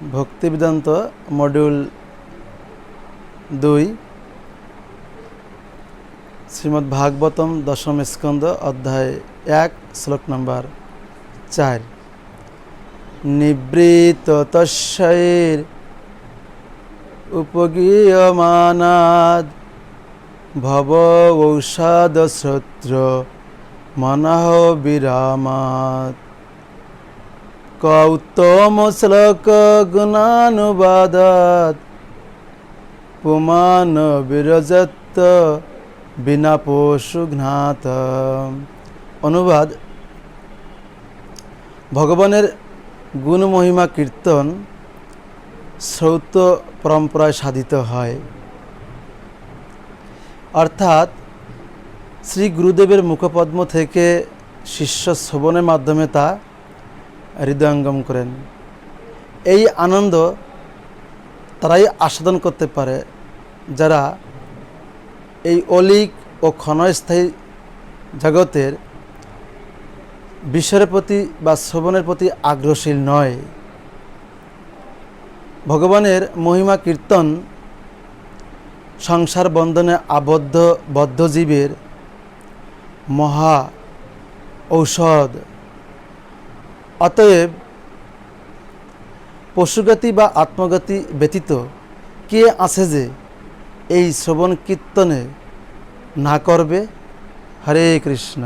Bhaktivedanta module দুই, শ্রীমদ্ ভাগবতম দশম স্কন্দ অধ্যায় এক, শ্লোক নম্বর চার। নিবৃত তস্যৈর উপগীয়মানাদ ভব ঔষধ শ্রোত্র মনঃ বিরামাত। কৌতম শ্লোক, গুণানুবাদাত। পুমান বিরজত বিনা পশু ঘ্নাত। অনুবাদ, ভগবানের গুণ মহিমা কীর্তন শ্রৌত পরম্পরায় সাধিত হয়। অর্থাৎ, শ্রী গুরুদেবের মুখপদ্ম থেকে শিষ্য শ্রবণের মাধ্যমে তা হৃদয়ঙ্গম করেন। এই আনন্দ তারাই আস্বাদন করতে পারে যারা এই অলিক ও ক্ষণস্থায়ী জগতের বিশ্বের প্রতি বা শ্রবণের প্রতি আগ্রহশীল নয়। ভগবানের মহিমা কীর্তন সংসার বন্ধনে আবদ্ধ বদ্ধজীবের মহা ঔষধ অতএব পশুগতি বা আত্মগতি ব্যতীত কে আছে যে এই শ্রবণ কীর্তনে না করবে? হরে কৃষ্ণ।